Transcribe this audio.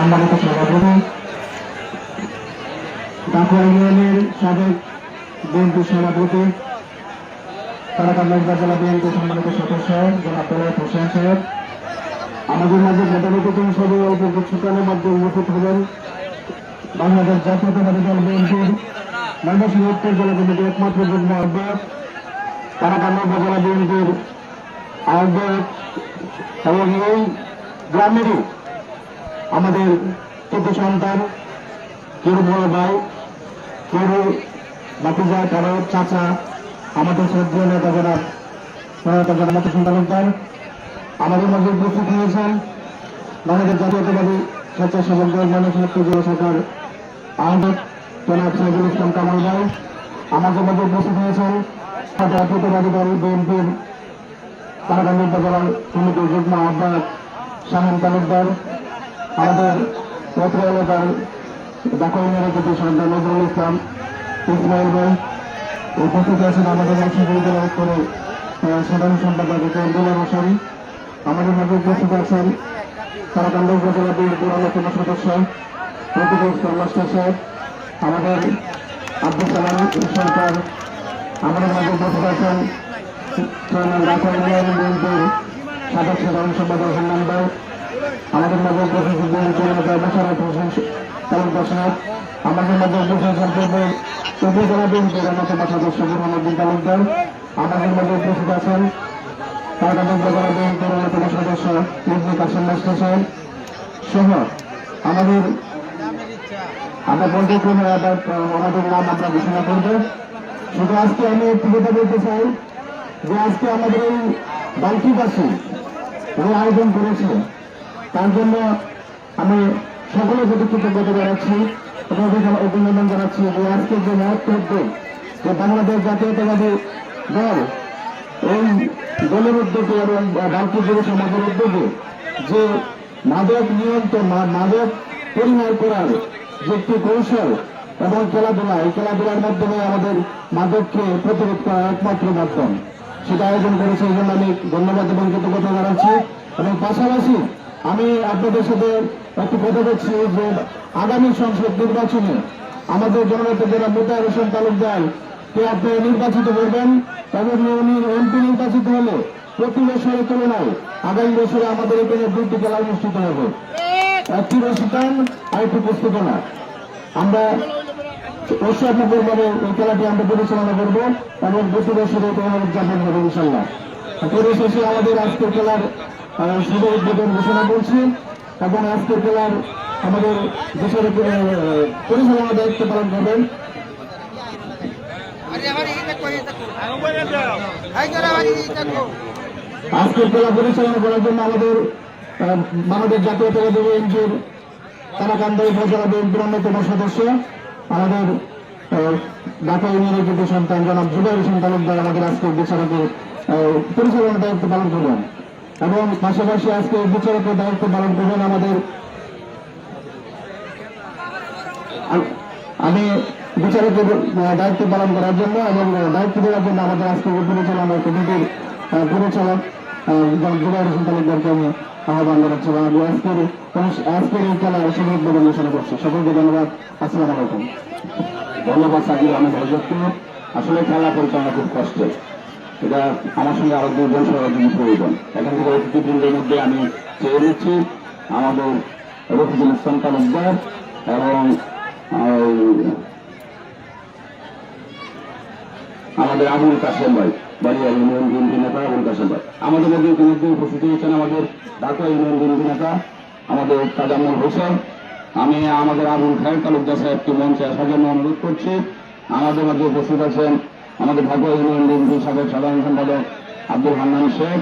সম্মানিত সভাপতি ডাকুয়া ইউনিয়নের সাবেক বিএনপি সভাপতি তারাকান্দ উপজেলা বিএনপি সম্মানিত সদস্য, জনাব তলাত হোসেন সাহেব। আমাদের মাঝে মোটামুটি তিনি সবাই অল্প কিছুক্ষণের মধ্যে উপস্থিত হবেন বাংলাদেশ জাতীয়তাবাদী দল বিএনপির ময়মনসিংহ উত্তর জেলা কমিটির একমাত্র যুগ্ম আহ্বায়ক তারাকান্দ উপজেলা বিএনপির আহ্বায়ক এবং এই গ্রামেরই আমাদের চোদ্দ সন্তান কেউ বড় ভাই কেউ বাতিজা কারও চাচা, আমাদের শ্রদ্ধীয় নেতা যারা সহায়তা যারা মতো সন্তান আমাদের মাঝে উপস্থিত হয়েছেন বাংলাদেশ জাতীয়তাবাদী স্বেচ্ছাসেবক দল মানুষ জেলা শাখার আহ্বায়ক জনাব সাইদুল ইসলাম কামাল ভাই। আমাদের মধ্যে উপস্থিত হয়েছেন জাতীয়তাবাদী দল বিএনপির তারাকান্দি উপজেলা সমিতির যুগ্ম আহ্বায়ক শামীম তালুকদার আমাদের পত্র এলাকার ডাকা ইউনিয়নের প্রতি সন্তান নজরুল ইসলাম ইসমাইল ভাই উপস্থিত আছেন আমাদের উত্তরে আহ, সাধারণ সম্পাদক আব্দুল্লাহ রসান আমাদের মাঝে উপস্থিত আছেন তারাকান্দ উপজেলা বিএনপির অন্যতম সদস্য ইসলাম মাস্টার সাহেব আমাদের আব্দুল সালাম সরকার আমাদের মাঝে উপস্থিত আছেন ইউনিয়ন বিএনপির সাধারণ সম্পাদক হান্নান ভাই আমাদের উপস্থিত বিএনপি নেতা মোশারফ হোসেন তালুকদার সাহেব আমাদের মাঝে উপস্থিত আছেন পূর্বের উপজেলা বিএনপির অন্যতম সদস্য বুরহানুদ্দিন তালুকদার আমাদের মাঝে উপস্থিত আছেন উপজেলা বিএনপির সদস্য সহ, আমাদের আমরা বলতে কোনো আমাদের নাম আমরা ঘোষণা করব। শুধু আজকে আমি একটু বলতে চাই যে আজকে আমাদের এই বালকিবাসী আয়োজন করেছে তার জন্য আমি সকলের প্রতি কৃতজ্ঞতা জানাচ্ছি। এবং অভিনন্দন- জানাচ্ছি যে আজকে যে মহত্ব যে বাংলাদেশ জাতীয়তাবাদী দল এই দলের উদ্যোগে এবং বালকি যুব সমাজের উদ্যোগে যে মাদক নিয়ন্ত্রণ মাদক পরিহার করার যে একটি কৌশল এবং খেলাধুলা, এই খেলাধুলার মাধ্যমে আমাদের মাদককে প্রতিরোধ করার একমাত্র মাধ্যম। সেটা আয়োজন করেছে এই জন্য আমি ধন্যবাদ এবং কৃতজ্ঞতা জানাচ্ছি। এবং পাশাপাশি আমি আপনাদের সাথে একটি কথা বলছি যে আগামী সংসদ নির্বাচনে আমাদের জননেতা যারা মোতায়ের হোসেন তালুকদার, কে আপনি নির্বাচিত করবেন? এবং উনি এমপি নির্বাচিত হলে প্রতি বছরের তুলনায় আগামী বছরে আমাদের এখানে দুটি খেলা অনুষ্ঠিত হবে। একটি রসিকান আর একটি পুস্তকনা। আমরা উৎসবভাবে এই খেলাটি আমরা পরিচালনা করব এবং প্রতি বছরে উদযাপন হবে ইনশাল্লাহ পরিশেষে আমাদের আজকের খেলার শুভ উদ্বোধন ঘোষণা করছি এবং আজকের খেলার আমাদের দেশের পরিচালনা দায়িত্ব পালন করবেন। আজকের খেলা পরিচালনা করার জন্য আমাদের বাংলাদেশ জাতীয়তাবাদী বিএনপির তারাকান্দা উপজেলা বিএনপির অন্যতম সদস্য। আমাদের ঢাকা ইউনিয়নের যুব সন্তান জনাব জুবাই হোসেন তালুকদার আমাদের বিচারকের আহ, পরিচালনার দায়িত্ব পালন করবেন। এবং পাশাপাশি আজকে বিচারকের দায়িত্ব পালন করবেন আমাদের আমি বিচারকের দায়িত্ব পালন করার জন্য এবং দায়িত্ব দেওয়ার জন্য আমাদের আজকে পরিচালনা কমিটির পরিচালক আমি আহ্বান সকলকে ধন্যবাদ। ধন্যবাদ আসলে খেলা পরিচালনা খুব কষ্টের। এটা আমার সঙ্গে আরও দুজন সহযোগী প্রয়োজন। এখান থেকে অতিথিবৃন্দের মধ্যে আমি চেয়ে নিচ্ছি আমাদের রফিকুল ইসলাম তালুকদার এবং আমাদের আবুল কাসেম ভাই বাড়িয়া ইউনিয়ন বিএনপি নেতা আবুল কাসেম ভাই। আমাদের মধ্যে ইতিমধ্যে উপস্থিত হয়েছেন আমাদের ঢাকা ইউনিয়ন বিএনপি নেতা, আমাদের তাজামুল হোসেন। আমি আমাদের আবুল খায়ের তালুকদার সাহেবকে মঞ্চে আসার জন্য অনুরোধ করছি। আমাদের মধ্যে উপস্থিত আছেন আমাদের ঢাকা ইউনিয়ন বিএনপি সাবেক সাধারণ সম্পাদক আব্দুল হান্নান শেখ